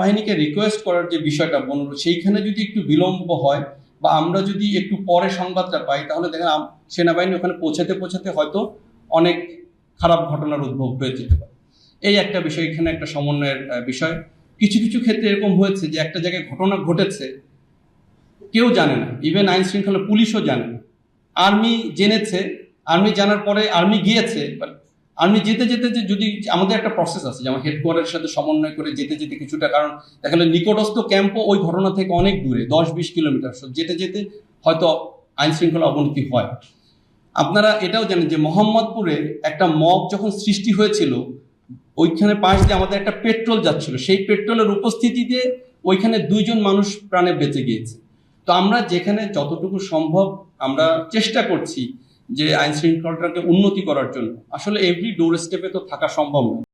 বাহিনীকে রিকোয়েস্ট করার যে বিষয়টা বলল, সেইখানে যদি একটু বিলম্ব হয় বা আমরা যদি একটু পরে সংবাদটা পাই, তাহলে দেখেন সেনাবাহিনী ওখানে পৌঁছাতে পৌঁছাতে হয়তো অনেক খারাপ ঘটনার উদ্ভব হয়ে যেতে পারে। এই একটা বিষয়, এখানে একটা সমন্বয়ের বিষয়। কিছু কিছু ক্ষেত্রে এরকম হয়েছে যে একটা জায়গায় ঘটনা ঘটেছে, কেউ জানে না। ইভেন আইন শৃঙ্খলা পুলিশও জানে না। আর্মি জেনেছে আর্মি জানার পরে আর্মি গিয়েছে আর্মি যেতে যেতে যে যদি আমাদের একটা প্রসেস আছে, যেমন হেডকোয়ার্টারের সাথে সমন্বয় করে যেতে যেতে কিছুটা, কারণ দেখা নিকটস্থ ক্যাম্পও ওই ঘটনা থেকে অনেক দূরে দশ বিশ কিলোমিটার যেতে যেতে হয়তো আইন শৃঙ্খলা অবনতি হয়। আপনারা এটাও জানেন যে মোহাম্মদপুরে একটা মব যখন সৃষ্টি হয়েছিল, ওইখানে পাশ দিয়ে আমাদের একটা পেট্রোল যাচ্ছিল। সেই পেট্রোলের উপস্থিতিতে ওইখানে দুইজন মানুষ প্রাণে বেঁচে গিয়েছে। তো আমরা যেখানে যতটুকু সম্ভব আমরা চেষ্টা করছি যে আইন শৃঙ্খলাটাকে উন্নতি করার জন্য। আসলে এভরি ডোর স্টেপে তো থাকা সম্ভব না।